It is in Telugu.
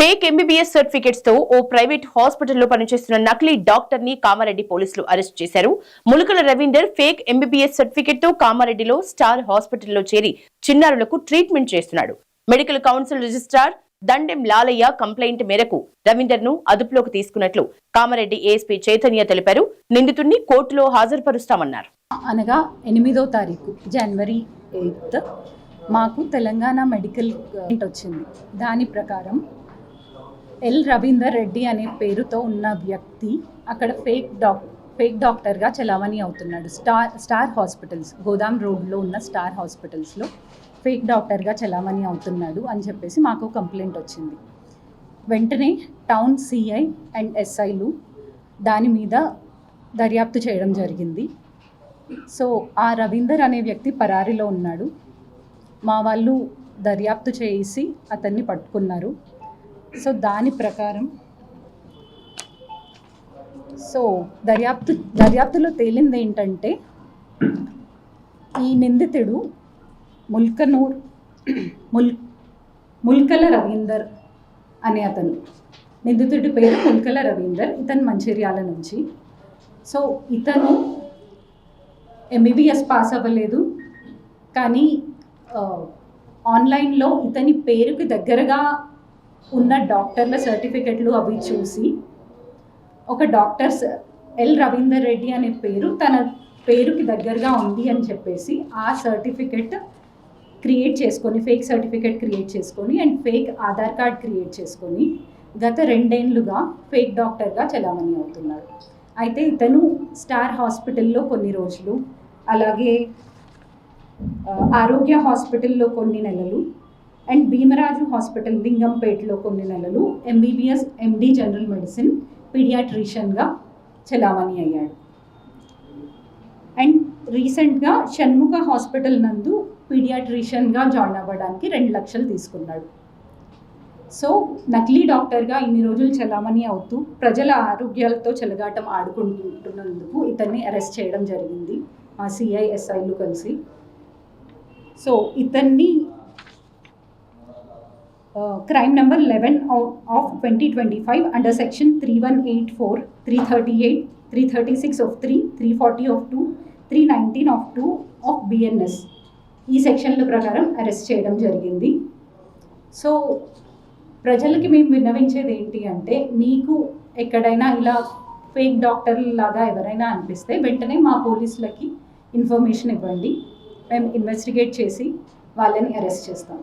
ఫేక్ ఎంబీబీఎస్ సర్టిఫికెట్స్తో ఓ ప్రైవేట్ హాస్పిటల్లో పనిచేస్తున్న నకిలీ డాక్టర్ని కామారెడ్డి పోలీసులు అరెస్ట్ చేశారు. ములుకల రవీందర్ ఫేక్ ఎంబీబీఎస్ సర్టిఫికెట్తో కామారెడ్డిలో స్టార్ హాస్పిటల్లో చేరి చిన్నారులకు ట్రీట్మెంట్ చేస్తున్నాడు. Medical council registrar Dandem Lalaiah complaint మేరకు రవీందర్ను అదుపులోకి తీసుకున్నట్లు కామారెడ్డి ఏఎస్పీ చైతన్య తెలిపారు. నిందితుడిని కోర్టులో హాజరుపరుస్తామన్నారు. అనగా ఎనిమిదో తారీఖు జనవరి ఎయిత్. మాకు తెలంగాణ మెడికల్ వచ్చింది. దాని ప్రకారం ఎల్ రవీందర్ రెడ్డి అనే పేరుతో ఉన్న వ్యక్తి అక్కడ ఫేక్ డాక్ ఫేక్ డాక్టర్గా చలామణి అవుతున్నాడు. స్టార్ స్టార్ హాస్పిటల్స్ గోదాం రోడ్లో ఉన్న స్టార్ హాస్పిటల్స్లో ఫేక్ డాక్టర్గా చలామణి అవుతున్నాడు అని చెప్పేసి మాకు కంప్లైంట్ వచ్చింది. వెంటనే టౌన్ సిఐ అండ్ ఎస్ఐలు దాని మీద దర్యాప్తు చేయడం జరిగింది. సో ఆ రవీందర్ అనే వ్యక్తి పరారీలో ఉన్నాడు. మా వాళ్ళు దర్యాప్తు చేసి అతన్ని పట్టుకున్నారు. సో దాని ప్రకారం సో దర్యాప్తు దర్యాప్తులో తేలింది ఏంటంటే ఈ నిందితుడు ముల్కనూర్ ముల్ ముల్కల రవీందర్ అనే అతను. నిందితుడి పేరు ముల్కల రవీందర్ ఇతను మంచిర్యాల నుంచి. సో ఇతను ఎంబీబీఎస్ పాస్ అవ్వలేదు. కానీ ఆన్లైన్లో ఇతని పేరుకి దగ్గరగా ఉన్న డాక్టర్ల సర్టిఫికెట్లు అవి చూసి ఒక డాక్టర్స్ ఎల్ రవీందర్ రెడ్డి అనే పేరు తన పేరుకి దగ్గరగా ఉంది అని చెప్పేసి ఆ సర్టిఫికెట్ క్రియేట్ చేసుకొని ఫేక్ సర్టిఫికెట్ క్రియేట్ చేసుకొని and fake Aadhaar card create చేసుకొని గత రెండేండ్లుగా ఫేక్ డాక్టర్గా చలామణి అవుతున్నారు. అయితే ఇతను స్టార్ హాస్పిటల్లో కొన్ని రోజులు అలాగే ఆరోగ్య హాస్పిటల్లో కొన్ని నెలలు అండ్ భీమరాజు హాస్పిటల్ లింగంపేటలో కొన్ని నెలలు ఎంబీబీఎస్ ఎండి జనరల్ మెడిసిన్ పీడియాట్రిషియన్గా చలామణి అయ్యాడు. అండ్ రీసెంట్గా షణ్ముఖ హాస్పిటల్ నందు పీడియాట్రిషియన్గా జాయిన్ అవ్వడానికి రెండు లక్షలు తీసుకున్నాడు. సో నకిలీ డాక్టర్గా ఇన్ని రోజులు చలామణి అవుతూ ప్రజల ఆరోగ్యాలతో చెలగాటం ఆడుకుంటున్నందుకు ఇతన్ని అరెస్ట్ చేయడం జరిగింది మా సిఐఎస్ఐలు కలిసి. సో ఇతన్ని crime number eleven of twenty twenty five under section three one eight four three thirty eight three thirty six of three three forty of two three nineteen of two of BNS ఈ సెక్షన్ల ప్రకారం అరెస్ట్ చేయడం జరిగింది. సో ప్రజలకి మేము విన్నవించేది ఏంటి అంటే మీకు ఎక్కడైనా ఇలా ఫేక్ డాక్టర్లు లాగా ఎవరైనా అనిపిస్తే వెంటనే మా పోలీసులకి ఇన్ఫర్మేషన్ ఇవ్వండి. మేము ఇన్వెస్టిగేట్ చేసి వాళ్ళని అరెస్ట్ చేస్తాం.